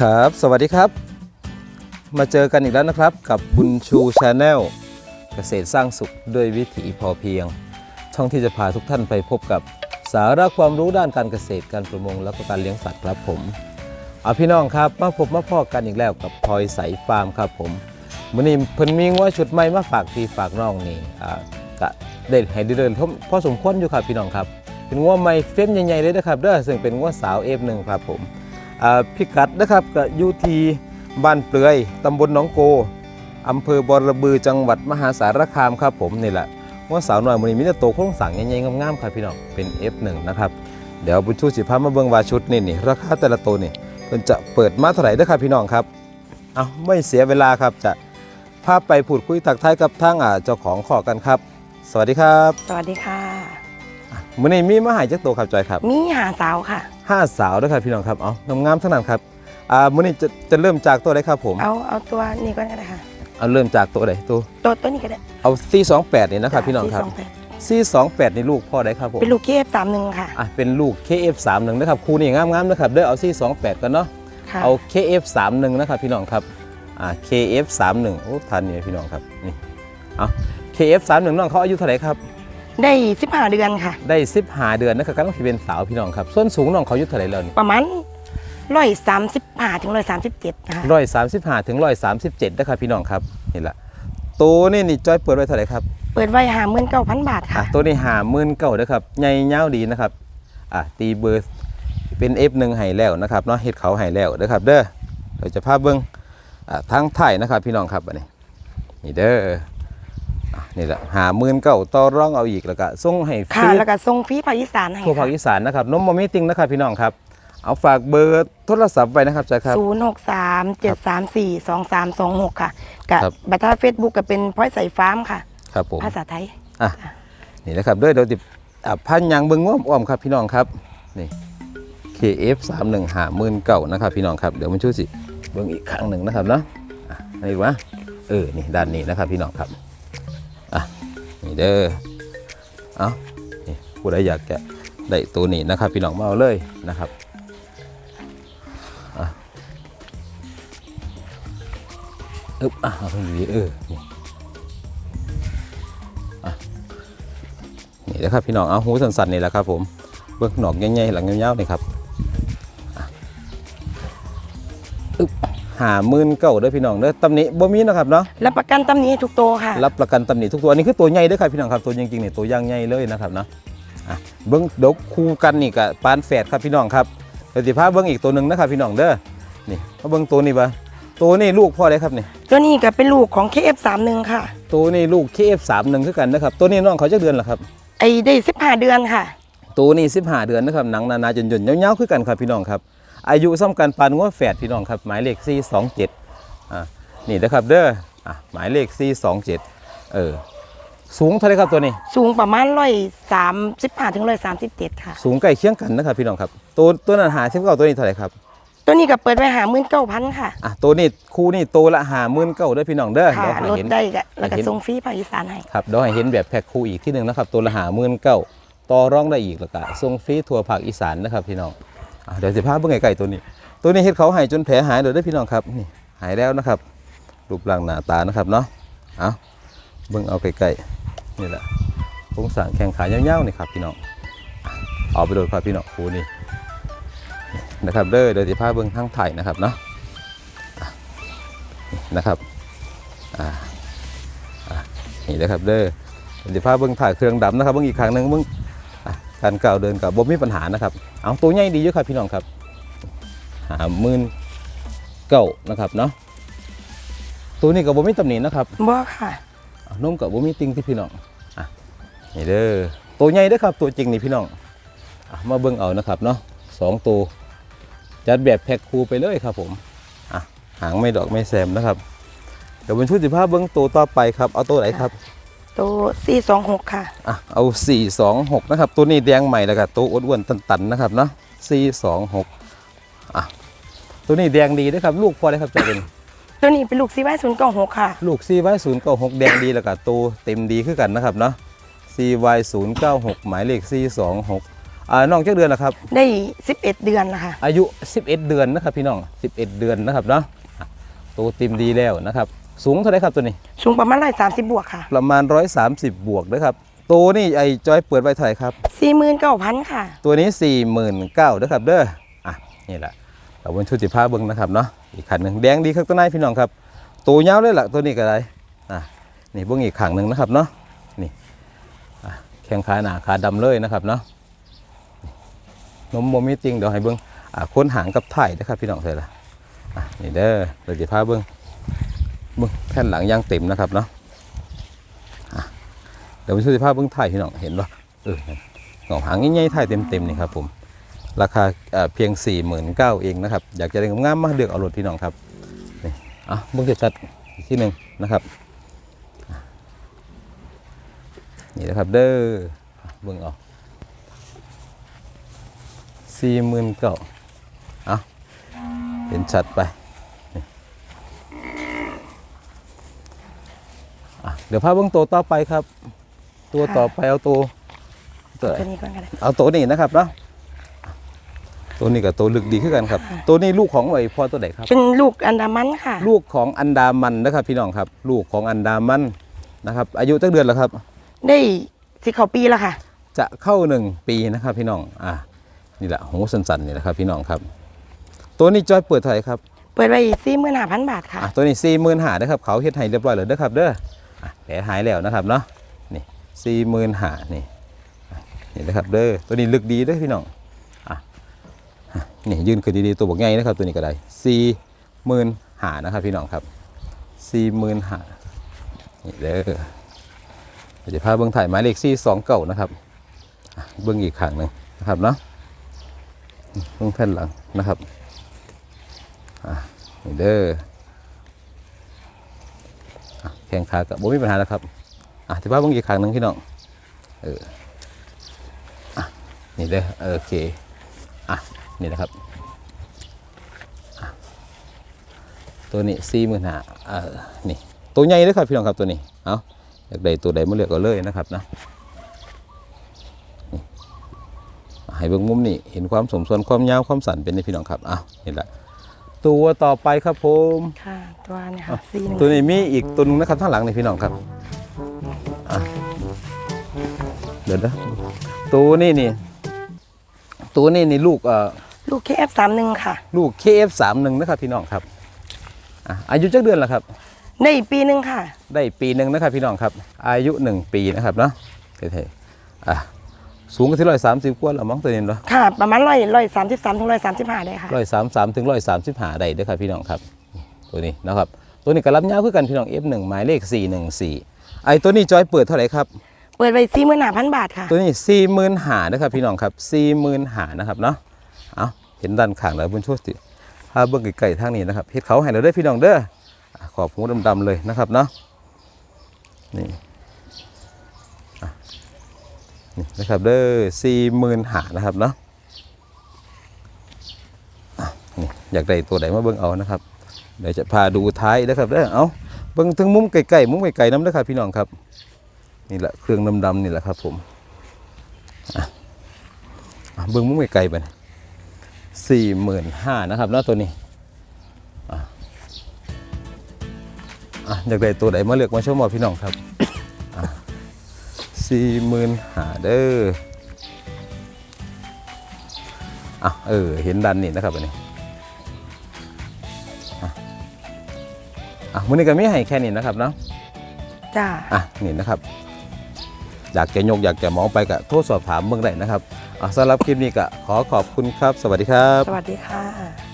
ครับ สวัสดีครับ มาเจอกันอีกแล้วนะครับ กับบุญชูชาแนลเกษตรสร้างสุขด้วยวิถีพอเพียง ช่องที่จะพาทุกท่านไปพบกับสาระความรู้ด้านการเกษตรการประมงแล้วก็การเลี้ยงสัตว์ครับผมเอาพี่น้องครับมาพบมาพ่อกันอีกแล้วกับพลอยใสฟาร์มครับผมวันนี้เพิ่นมีงัวชุดใหม่มาฝากพี่ฝากน้องนี่อ่ากะได้ให้ได้เดินพอสมควรอยู่ครับพี่น้องครับ เป็นงัวใหม่เฟ้มใหญ่ๆเลยนะครับเด้อซึ่งเป็นงัวสาวเอฟหนึ่งครับผม พิกัดนะครับก็อยู่ที่บ้านเปลือยตำบลหนองโกอำเภอบอระบือจังหวัดมหาสารคามครับผมนี่แหละว่าสาวน้อยมันนี้มีแต่โตวโครงสั่งใหญ่ๆงามๆครับพี่น้องเป็น F1 นะครับเดี๋ยวบุญชูสิพามาเบิ่งว่าชุดนี่นี่ราคาแต่ละตัวนี่มันจะเปิดมาเท่าไหร่ด้อครับพี่น้องครับเอาไม่เสียเวลาครับจะพาไปพูดคุยทักทายกับทางเจ้าของขอกันครับ สวัสดีครับ สวัสดีค่ะ มื้อนี้มีมาใหายจักตัวครับจอยครับมีหาสาวค่ะห้าสาวด้วยครับพี่น้องครับเอางามๆทั้งนั้นครับอ่ามื้อนี้จะจะเริ่มจากตัวไหนครับผมเอาเอาตัวนี้ก็ได้ค่ะเอาเริ่มจากตัวไหนตัวตัวตัวนี้ก็ได้เอา 428นี่นะครับพี่น้องครับ428 428นี่ลูกพ่อได้ครับผมเป็นลูกเกฟสามหนึ่งค่ะอะเป็นลูก KF31 นะครับคู่นี่งามๆนะครับเด้อเอา 428กันเนาะค่ะเอา KF31 นะครับพี่น้องครับอ่า KF31 โอ้ทันนี่พี่น้องครับนี่เอา KF31 น้องเขาอายุเท่าไหร่ครับ ได้สิบห้าเดือนค่ะ ได้15เดือนนะครับกำลังสิเป็นสาวพี่น้องครับส่วนสูงน้องเขาอายุเท่าไหร่แล้วนี่ประมาณร้อยสามสิบห้าถึงร้อยสามสิบเจ็ดค่ะร้อยสามสิบห้าถึงร้อยสามสิบเจ็ดนะครับพี่น้องครับนี่แหละตัวนี่นี่จอยเปิดไว้เท่าไหร่ครับเปิดไว้หาหมื่นเก้าพันบาทอะค่ะตัวนี้หาหมื่นเก้านะครับใหญ่ยาวดีนะครับอะตีเบอร์เป็น F1 ให้แล้วนะครับเนาะเฮ็ดเขาให้แล้วนะครับ เด้อเราจะพาเบิ้งอะทางไทยนะครับพี่น้องครับอันนี้นี่เด้ออะ นี่แหละหาหมื่นเก้าต่อร่องเอาอีกแล้วก็ส่งให้ฟค่ะรีแล้วก็ทรงฟรีภาคอีสานให้ทั่วภาคอีสานนะครับนมโมมิติงนะครับพี่น้องครับ เอาฝากเบอร์โทรศัพท์ไว้นะครับจ้าครับ ศูนย์หกสามเจ็ดสามสี่สองสามสองหกค่ะกับครับ บัตรเฟซบุ๊กก็เป็นพร้อยใส่ฟาร์มค่ะ ครับผม ภาษาไทย อะนี่นะครับเด้วยเดี๋ยวติดอะพันยางเบิงง่วมอ้อมครับพี่น้องครับนี่ KF 3 1หาหมื่นเก่านะครับพี่น้องครับเดี๋ยวมันช่วยสิเบิ้งอีกครั้งหนึ่งนะครับเนาะอะอันนี้วะเออนี่ด้านนี้นะครับพี่น้องครับอะ นี่เด้อเอาผู้ใดอยากจะได้ตัวนี้นะครับ พี่น้องมาเอาเลยนะครับอึ๊บอะเอาเพิ่ดีเออนี่นี่นะครับพี่น้องเอาหูสันๆนี่แหละครับผมเบื้องหนอกใหญ่ๆหลังยาวๆนี่ครับอะอึ๊บ หาหมื่นเก้าเด้อพี่น้องเด้อตำหนิบ่มีนะครับเนาะรับประกันตำหนี้ทุกตัวค่ะ รับประกันตำหนิทุกตัวอันนี้คือตัวใหญ่เด้อครับพี่น้องครับตัวจริงๆนี่ตัวย่างใหญ่เลยนะครับเนาะอะเบิ้งเดี๋ยวคู่กันนี่กับปานแฝดครับพี่น้องครับเดี๋ยวสิพาเบิ้งอีกตัวหนึ่งนะครับพี่น้องเด้อนี่มาเบิ้งตัวนี้ปะตัวนี้ลูกพ่อเลยครับนี่ตัวนี้ก็เป็นลูกของ KF31 ค่ะ ตัวนี้ลูก KF31 คือกันนะครับ ตัวนี้น้องเขาจะเดือนเหรอครับไไอ้ได้สิบห้าเดือนค่ะ ตัวนี้15 เดือนนะครับหนังนานาจนจนๆยาวๆคือกันครับพี่น้องครับ อายุซ้ำกันปานงัวแฝดพี่น้องครับหมายเลข 427อ่านี่นะครับเด้ออะหมายเลข 427 เออสูงเท่าไหรครับตัวนี้ สูงประมาณร้อยสามสิบห้าถึงร้อยสามสิบเจ็ดค่ะ สูงใกล้เคียงกันนะครับพี่น้องครับ ตัวตัวนั้นหาสิบเก้าตัวนี้เท่าไหร่ครับ ตัวนี้ก็เปิดไว้หาหมื่นเก้าพันค่ะอะตัวนี้คู่นี่ตัวละหาหมื่นเก้าเด้อพี่น้องเด้อค่ะเดี๋ยวให้ลดเห็น ได้ก็แล้วก็เห็นส่งฟรีภาคอีสานให้ ครับเดี๋ยวให้เห็นแบบแพ็คคู่อีกที่หนึ่งนะครับ ตัวละหาหมื่นเก้าต่อร่องได้อีกแล้วก็ส่งฟรีทั่วภาคอีสานนะครับพี่น้องอะ เดี๋ยวสิพาเบิ่งไกลๆตัวนี้ ตัวนี้เฮ็ดเขาหายจนแผลหายเลยได้พี่น้องครับนี่หายแล้วนะครับ รูปร่างหน้าตานะครับเนาะเอาเบิ่งเอาใกล้ๆนี่แหละโครงสร้างแข้งขายาวๆนี่ครับพี่น้องอะเอาไปโดนครับพี่น้องคูนี่นะครับเด้อเดี๋ยวสิพาเบิ่งทางไทยนะครับเนาะนะครับอ่าอะนี่นะครับเด้อเดี๋ยวสิพาเบิ่งถ่ายเครื่องดำนะครับเบิ่งอีกครั้งหนึงเบิ่งอะ การก้าวเดินกับบ่มีปัญหานะครับ เอาตัวใหญ่ดีอยู่ครับพี่น้องครับหาหมื่นเก้านะครับเนาะตัวนี้กับบ่มีตำหนินะครับบ่ค่ะอะนมกับบ่มีติงที่พี่น้องอะนี่เด้อตัวใหญ่เด้อครับ ตัวจริงนี่พี่น้องอะมาเบิ่งเอานะครับเนาะสองตัวจัดแบบแพ็คคู่ไปเลยครับผมอะหางไม่ดอกไม่แซมนะครับเดี๋ยวบนชุดสิบห้าเบิ้งตัวต่อไปครับ เอาตัวไหนครับ ตัวสี่สองหกค่ะอะเอาสี่สองหกนะครับตัวนี้แดงใหม่แล้วก็ตัวอ้วนๆตันๆนะครับเนาะสี่สองหกอะตัวนี้แดงดีนะครับ ลูกพอได้ครับจะเป็นตัวนี้เป็นลูกซีไว้ศูนย์เก้าหกค่ะ ลูก CY 0 9 6แดงดีแล้วก็โตเต็มดีขึ้นกันนะครับเนาะ CY 0 9 6หมายเลข C 2 6อ่าน้องจักเดือนละครับ ได้11เดือนแล้วค่ะอายุ11เดือนนะครับพี่น้อง11เดือนนะครับเนาะอะโตเต็มดีแล้วนะครับ สูงเท่าไหรครับตัวนี้ สูงประมาณร้อยสามสิบบวกค่ะ ประมาณ 130 บวกนะครับโตนี่ไอ้จอยเปิดไว้เท่าไหร่ครับ สี่หมื่นเก้าพันค่ะ ตัวนี้ 49,000นะครับเด้ออะนี่แหละเราบนชุดสิผ้าเบิ้งนะครับเนาะอีกขันหนึ่งแดงดีครับตัวไหนายพี่น้องครับตัวยาวเลยล่ะตัวนี้ก็ได้อะนี่เบิ้งอีกขังหนึ่งนะครับเนาะนี่อะแข้งขาหนาขาดำเลยนะครับเนาะนมโมมิติงเดี๋ยวให้เบิ้งอะค้นหางกับถ่ายนะครับพี่น้องเสร็จละอะนี่เด้อเราจะพาเบิ้ง เบิ้งแผ่นหลังย่างเต็มนะครับเนาะเดี๋ยวบนชุดสิผ้าเบิ้งถ่ายพี่น้องเห็นปะเออหงอกหางง่ายๆถ่ายเต็มๆนี่ครับผมราคาเพียง 4 9 0 0 0เองนะครับ อยากจะได้งามๆมาเลือกเอารถพี่น้องครับนี่อะเบิ่งชัดอีกที่หนึ่งนะครับนี่นะครับเด้อเบิ่งเอาสี่หมื่นเก้าอะเป็นชัดไปนี่อะ เดี๋ยวพาเบิ่งตัวต่อไปครับ ตัวต่อไปเอาตัวตัวไหนตัวนี้ก่อนก็ได้เอาตัวนี้นะครับเนาะตัวนี้กับตัวลึกดีขึ้นกันครับ ตัวนี้ลูกของไอ้พ่อตัวไหนครับ เป็นลูกอันดามันค่ะ ลูกของอันดามันนะครับ พี่น้องครับ ลูกของอันดามันนะครับ อายุตั้งเดือนแล้วครับ ได้สิเขาปีแล้วค่ะ จะเข้าหนึ่งปีนะครับ พี่น้องอ่านี่แหละหูสันๆนี่นะครับ พี่น้องครับ ตัวนี้จอยเปิดเท่าไหร่ครับ เปิดไว้สี่หมื่นห้าพันบาทค่ะอะตัวนี้สี่หมื่นหานะครับเขาเฮ็ดให้เรียบร้อยเลยเด้อครับ เด้ออะ แผลหายแล้วนะครับเนาะนี่สี่หมื่นหานี่นี่นะครับเด้อตัวนี้ลึกดีเด้อพี่น้องอะนี่ยืนขึ้นดีๆตัวบอกใหญ่นะครับตัวนี้ก็ได้สี่หมื่นหานะครับพี่น้องครับสี่หมื่นหานี่เด้อเดี๋ยวจะพาเบิ้องถ่ายหมายเลขสี่สองเก่านะครับเบิ้องอีกครั้งหนึ่งนะครับเนาะเบิ้องแผ่นหลังนะครับนี่เด้อ แข่งขากับบ่มีปัญหาแล้วครับอะที่ว่าบิ่งอีกครั้งหนึ่งพี่น้องเอออะนี่เด้อเออโอเคอะนี่นะครับตัวนี้สี่หมื่นห้าเออนี่ตัวใหญ่เลยครับพี่น้องครับตัวนี้เอาอยากได้ตัวใดมาเลือกก็เลยนะครับนะนี่ให้เบิ่งมุมนี้เห็นความสมส่วนความยาวความสั้นเป็นในพี่น้องครับอ้าวนี่แหละ ตัวต่อไปครับผมค่ะตัวนี้ค่ะสี่หนึ่งตัวนี้มีอีกตัวหนึงนะครับข้างหลังนี่พี่น้องครับอะเดี๋ยวนะตัวนี้นี่ตัวนี้นี่ลูกเอ่อลูกเคฟสามหนึ่งค่ะ ลูก KF31 นะครับพี่น้องครับอะอายุจักเดือนละครับ ได้ปีหนึ่งค่ะ ได้ปีหนึ่งนะครับพี่น้องครับ อายุหนึ่งปีนะครับเนาะเท่ๆอะ สูงกันที่ร้อยสามสิบกว่าแล้วมั้งตัวนี้เนาะค่ะ ประมาณร้อยร้อยสามสิบสามถึงร้อยสามสิบห้าได้ค่ะร้อยสามสามถึงร้อยสามสิบห้าได้เด้อครับพี่น้องครับตัวนี้นะครับตัวนี้ก็รับยาวคือกันพี่น้อง F1 หมายเลข 414 ไอ้ตัวนี้จอยเปิดเท่าไหร่ครับ เปิดไว้สี่หมื่นห้าพันบาทค่ะ ตัวนี้สี่หมื่นหานะครับพี่น้องครับสี่หมื่นหานะครับเนาะเอาเห็นด้านข้างแล้วบุญช่วยสิพาเบิ้งไก่ๆทางนี้นะครับเฮ็ดเขาให้เราได้อพี่น้องเด้ออะขอบหูดำๆเลยนะครับเนาะนี่อะ นี่นะครับเด้อสี่หมื่นหานะครับเนาะอะนี่อยากได้ตัวไหนมาเบิ้งเอานะครับเดี๋ยวจะพาดูท้ายนะครับเด้อเอาเบิ้งถึงมุมไก่ๆมุมไก่ๆน้ำเด้อครับพี่น้องครับนี่แหละเครื่องดำๆนี่แหละครับผมเบิ้งมุ้งไกลๆไปสี่หมื่นห้านะครับเนาะตัวนี้ออยากได้ตัวไหนมาเลือกมาชมเอาพี่น้องครับ สี่หมื่นห้าเด้ออะเออเห็นดันนี่นะครับอันนี้อะอะมื้อนี้ก็มีให้แค่นี้นะครับเนาะจ้าอะนี่นะครับ อยากจะยกอยากจะเหมองไปก็โทรสอบถามเมืองได้นะครับอะสำหรับคลิปนี้ก็ขอขอบคุณครับ สวัสดีครับ สวัสดีค่ะ